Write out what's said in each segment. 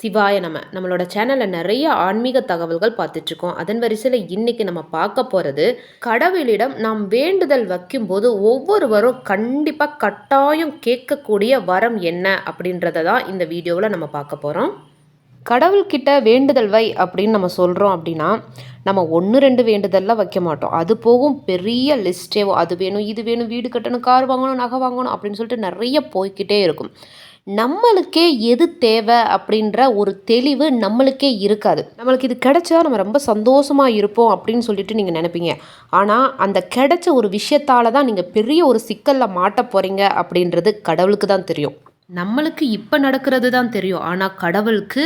சிவாய நம்ம நம்மளோட சேனலில் நிறைய ஆன்மீக தகவல்கள் பார்த்துட்ருக்கோம். அதன் வரிசையில் இன்றைக்கி நம்ம பார்க்க போகிறது கடவுளிடம் நாம் வேண்டுதல் வைக்கும்போது ஒவ்வொருவரும் கண்டிப்பாக கட்டாயம் கேட்கக்கூடிய வரம் என்ன அப்படின்றத தான் இந்த வீடியோவில் நம்ம பார்க்க போகிறோம் கடவுள்கிட்ட வேண்டுதல் வை அப்படின்னு நம்ம சொல்கிறோம் அப்படின்னா நம்ம ஒன்று ரெண்டு வேண்டுதல்லாம் வைக்க மாட்டோம். அது போகும் பெரிய லிஸ்ட்டேவோ அது வேணும் இது வேணும் வீடு கட்டணும் கார் வாங்கணும் நகை வாங்கணும் அப்படின்னு சொல்லிட்டு நிறைய போய்கிட்டே இருக்கும். நம்மளுக்கே எது தேவை அப்படின்ற ஒரு தெளிவு நம்மளுக்கே இருக்காது. நம்மளுக்கு இது கிடைச்சா நம்ம ரொம்ப சந்தோஷமாக இருப்போம் அப்படின்னு சொல்லிட்டு நீங்கள் நினைப்பீங்க. ஆனால் அந்த கிடைச்ச ஒரு விஷயத்தால தான் நீங்கள் பெரிய ஒரு சிக்கலில் மாட்ட போகிறீங்க அப்படின்றது கடவுளுக்கு தான் தெரியும். நம்மளுக்கு இப்போ நடக்கிறது தான் தெரியும். ஆனால் கடவுளுக்கு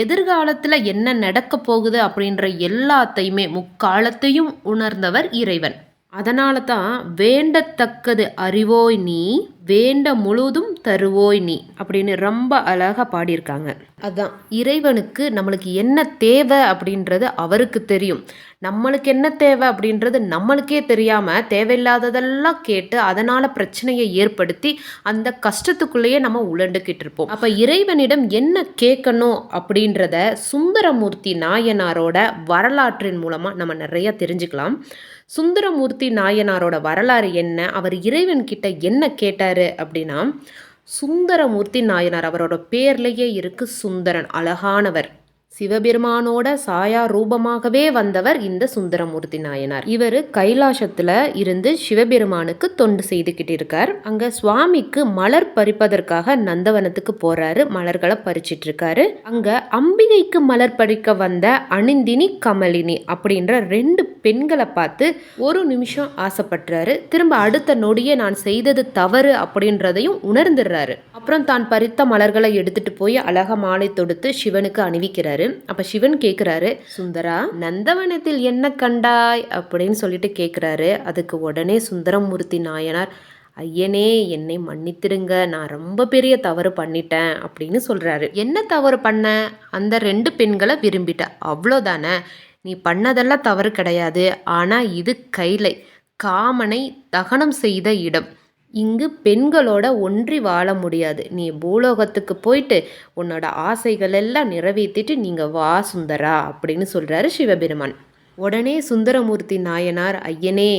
எதிர்காலத்தில் என்ன நடக்க போகுது அப்படின்ற எல்லாத்தையுமே முக்காலத்தையும் உணர்ந்தவர் இறைவன். அதனால தான் வேண்டத்தக்கது அறிவோய் நீ வேண்ட முழுதும் தருவோய் நீ அப்படின்னு ரொம்ப அழகாக பாடியிருக்காங்க. அதுதான் இறைவனுக்கு நம்மளுக்கு என்ன தேவை அப்படின்றது அவருக்கு தெரியும். நம்மளுக்கு என்ன தேவை அப்படின்றது நம்மளுக்கே தெரியாமல் தேவையில்லாததெல்லாம் கேட்டு அதனால் பிரச்சனையை ஏற்படுத்தி அந்த கஷ்டத்துக்குள்ளேயே நம்ம உழண்டுக்கிட்டு இருப்போம். அப்போ இறைவனிடம் என்ன கேட்கணும் அப்படின்றத சுந்தரமூர்த்தி நாயனாரோட வரலாற்றின் மூலமாக நம்ம நிறைய தெரிஞ்சுக்கலாம். சுந்தரமூர்த்தி நாயனாரோட வரலாறு என்ன? அவர் இறைவன் கிட்ட என்ன கேட்டார் அப்படின்னா சுந்தரமூர்த்தி நாயனார் அவரோட பேர்லேயே இருக்கு சுந்தரன் அழகானவர். சிவபெருமானோட சாயா ரூபமாகவே வந்தவர் இந்த சுந்தரமூர்த்தி நாயனார். இவர் கைலாசத்துல இருந்து சிவபெருமானுக்கு தொண்டு செய்துக்கிட்டு இருக்கார். அங்க சுவாமிக்கு மலர் பறிப்பதற்காக நந்தவனத்துக்கு போறாரு மலர்களை பறிச்சிட்டு இருக்காரு. அங்க அம்பிகைக்கு மலர் பறிக்க வந்த அணிந்தினி கமலினி அப்படின்ற ரெண்டு பெண்களை பார்த்து ஒரு நிமிஷம் ஆசைப்படுறாரு. திரும்ப அடுத்த நொடியே நான் செய்தது தவறு அப்படின்றதையும் உணர்ந்துடுறாரு. அப்புறம் தான் பறித்த மலர்களை எடுத்துட்டு போய் அழக மாலை தொடுத்து சிவனுக்கு அணிவிக்கிறாரு. அப்ப சிவன் கேட்குறாரு சுந்தரா நந்தவனத்தில் என்ன கண்டாய்? அப்படின்னு சொல்லிட்டு கேட்குறாரு அதுக்கு உடனே சுந்தரமூர்த்தி நாயனார் ஐயனே என்னை மன்னித்திருங்க நான் ரொம்ப பெரிய தவறு பண்ணிட்டேன். அப்படின்னு சொல்கிறாரு என்ன தவறு பண்ண? அந்த ரெண்டு பெண்களை விரும்பிட்ட அவ்வளோதானே நீ பண்ணதெல்லாம் தவறு கிடையாது. ஆனால் இது கைலை. காமனை தகனம் செய்த இடம். இங்கு பெண்களோட ஒன்றி வாழ முடியாது. நீ பூலோகத்துக்கு போயிட்டு உன்னோட ஆசைகள் எல்லாம் நிறைவேற்றிட்டு நீங்கள் வா சுந்தரா அப்படின்னு சொல்கிறாரு சிவபெருமான். உடனே சுந்தரமூர்த்தி நாயனார் ஐயனே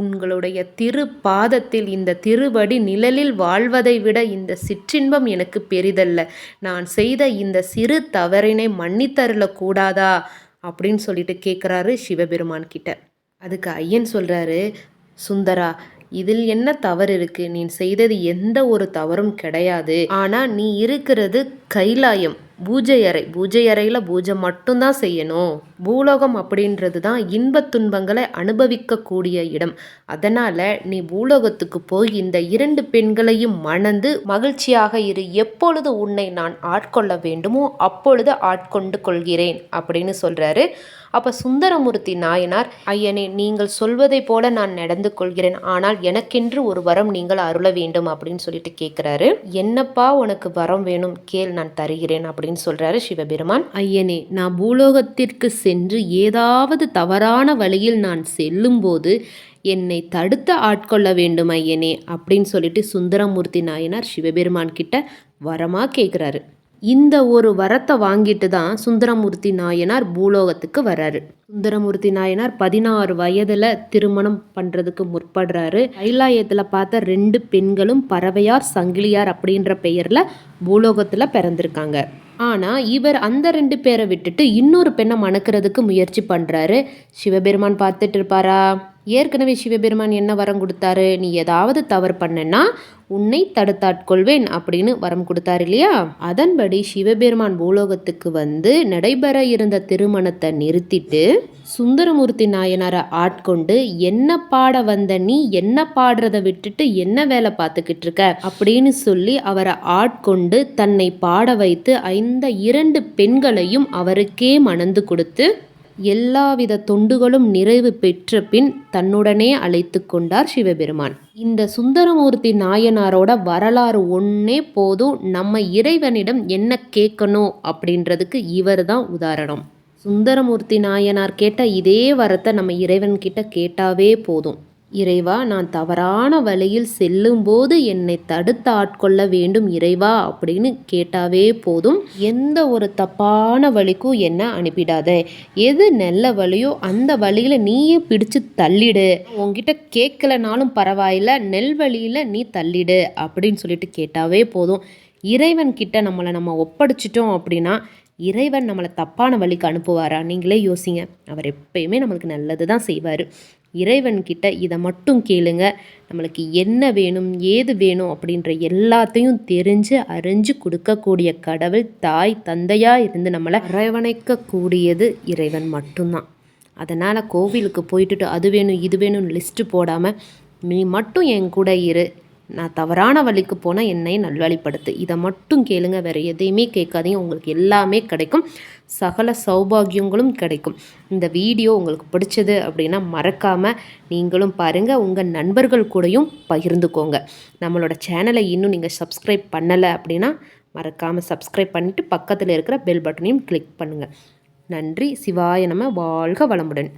உங்களுடைய திரு பாதத்தில் இந்த திருவடி நிழலில் வாழ்வதை விட இந்த சிற்றின்பம் எனக்கு பெரிதல்ல. நான் செய்த இந்த சிறு தவறினை மன்னித்தருள கூடாதா அப்படின்னு சொல்லிட்டு கேட்குறாரு சிவபெருமான் கிட்ட. அதுக்கு ஐயன் சொல்கிறாரு சுந்தரா இதில் என்ன தவறு இருக்கு? நீ செய்தது எந்த ஒரு தவறும் கிடையாது. ஆனா நீ இருக்கிறது கைலாயம். பூஜை அறை. பூஜை அறையில் பூஜை மட்டும்தான் செய்யணும். பூலோகம் அப்படின்றது தான் இன்பத் துன்பங்களை அனுபவிக்கக்கூடிய இடம். அதனால் நீ பூலோகத்துக்கு போய் இந்த இரண்டு பெண்களையும் மணந்து மகிழ்ச்சியாக இரு. எப்பொழுது உன்னை நான் ஆட்கொள்ள வேண்டுமோ அப்பொழுது ஆட்கொண்டு கொள்கிறேன் அப்படின்னு சொல்கிறாரு அப்போ சுந்தரமூர்த்தி நாயனார் ஐயனே நீங்கள் சொல்வதை போல நான் நடந்து கொள்கிறேன். ஆனால் எனக்கென்று ஒரு வரம் நீங்கள் அருள வேண்டும் அப்படின்னு சொல்லிட்டு கேட்குறாரு என்னப்பா உனக்கு வரம் வேணும்? கேள் நான் தருகிறேன் அப்படின்னு சொல்கிறாரு சிவபெருமான். ஐயனே நான் பூலோகத்திற்கு சென்று ஏதாவது தவறான வழியில் நான் செல்லும்போது என்னை தடுத்து ஆட்கொள்ள வேண்டும் ஐயனே அப்படின்னு சொல்லிட்டு சுந்தரமூர்த்தி நாயனார் சிவபெருமான் கிட்ட வரமாக கேட்குறாரு இந்த ஒரு வரத்தை வாங்கிட்டு தான் சுந்தரமூர்த்தி நாயனார் பூலோகத்துக்கு வர்றாரு. சுந்தரமூர்த்தி நாயனார் பதினாறு வயதில் திருமணம் பண்ணுறதுக்கு முற்படுறாரு. கைலாயத்தில் பார்த்த ரெண்டு பெண்களும் பறவையார் சங்கிலியார் அப்படின்ற பெயரில் பூலோகத்தில் பிறந்திருக்காங்க. ஆனால் இவர் அந்த ரெண்டு பேரை விட்டுட்டு இன்னொரு பெண்ணை மணக்கிறதுக்கு முயற்சி பண்ணுறாரு சிவபெருமான் பார்த்துட்டு இருப்பாரா? ஏற்கனவே சிவபெருமான் என்ன வரம் கொடுத்தாரு? நீ ஏதாவது தவறு பண்ணனா உன்னை தடுத்தாட்கொள்வேன் அப்படின்னு வரம் கொடுத்தாரு இல்லையா? அதன்படி சிவபெருமான் பூலோகத்துக்கு வந்து நடைபெற இருந்த திருமணத்தை நிறுத்திட்டு சுந்தரமூர்த்தி நாயனாரை ஆட்கொண்டு என்ன பாட வந்த நீ என்ன பாடுறதை விட்டுட்டு என்ன வேலை பார்த்துக்கிட்டு இருக்க? அப்படின்னு சொல்லி அவரை ஆட்கொண்டு தன்னை பாட வைத்து இந்த இரண்டு பெண்களையும் அவருக்கே மணந்து கொடுத்து எல்லாவித தொண்டுகளும் நிறைவு பெற்ற பின் தன்னுடனே அழைத்து கொண்டார் சிவபெருமான். இந்த சுந்தரமூர்த்தி நாயனாரோட வரலாறு ஒன்றே போதும். நம்ம இறைவனிடம் என்ன கேட்கணும் அப்படின்றதுக்கு இவர் தான் உதாரணம். சுந்தரமூர்த்தி நாயனார் கேட்ட இதே வரத்தை நம்ம இறைவன்கிட்ட கேட்டாவே போதும். இறைவா நான் தவறான வழியில் செல்லும்போது என்னை தடுத்து ஆட்கொள்ள வேண்டும் இறைவா அப்படின்னு கேட்டாவே போதும். எந்த ஒரு தப்பான வழிக்கும் என்ன அனுப்பிடாத. எது நல்ல வழியோ அந்த வழியில் நீயே பிடிச்சு தள்ளிடு. உங்ககிட்ட கேட்கலனாலும் பரவாயில்ல நெல் வழியில் நீ தள்ளிடு அப்படின்னு சொல்லிட்டு கேட்டாவே போதும். இறைவன் கிட்ட நம்மளை நம்ம ஒப்படைச்சிட்டோம் அப்படின்னா இறைவன் நம்மளை தப்பான வழிக்கு அனுப்புவாரா? நீங்களே யோசிங்க. அவர் எப்பயுமே நம்மளுக்கு நல்லது தான் செய்வார் இறைவன்கிட்ட இதை மட்டும் கேளுங்க. நம்மளுக்கு என்ன வேணும் ஏது வேணும் அப்படின்ற எல்லாத்தையும் தெரிஞ்சு அறிஞ்சு கொடுக்கக்கூடிய கடவுள் தாய் தந்தையாக இருந்து நம்மளை அரவணைக்கக்கூடியது இறைவன் மட்டும்தான். அதனால் கோவிலுக்கு போயிட்டுட்டு அது வேணும் இது வேணும்னு லிஸ்ட்டு போடாமல் நீ மட்டும் என் கூட இரு. நான் தவறான வழிக்கு போனால் என்னை நல்வழிப்படுத்து. இதை மட்டும் கேளுங்க வேறு எதையுமே கேட்காதீங்க. உங்களுக்கு எல்லாமே கிடைக்கும். சகல சௌபாகியங்களும் கிடைக்கும். இந்த வீடியோ உங்களுக்கு பிடிச்சது அப்படின்னா மறக்காமல் நீங்களும் பாருங்கள் உங்கள் நண்பர்கள் கூடயும் பகிர்ந்துக்கோங்க. நம்மளோட சேனலை இன்னும் நீங்கள் சப்ஸ்கிரைப் பண்ணலை அப்படின்னா மறக்காமல் சப்ஸ்கிரைப் பண்ணிவிட்டு பக்கத்தில் இருக்கிற பெல் பட்டனையும் கிளிக் பண்ணுங்கள் நன்றி. சிவாய நம்ம வாழ்க வளமுடன்.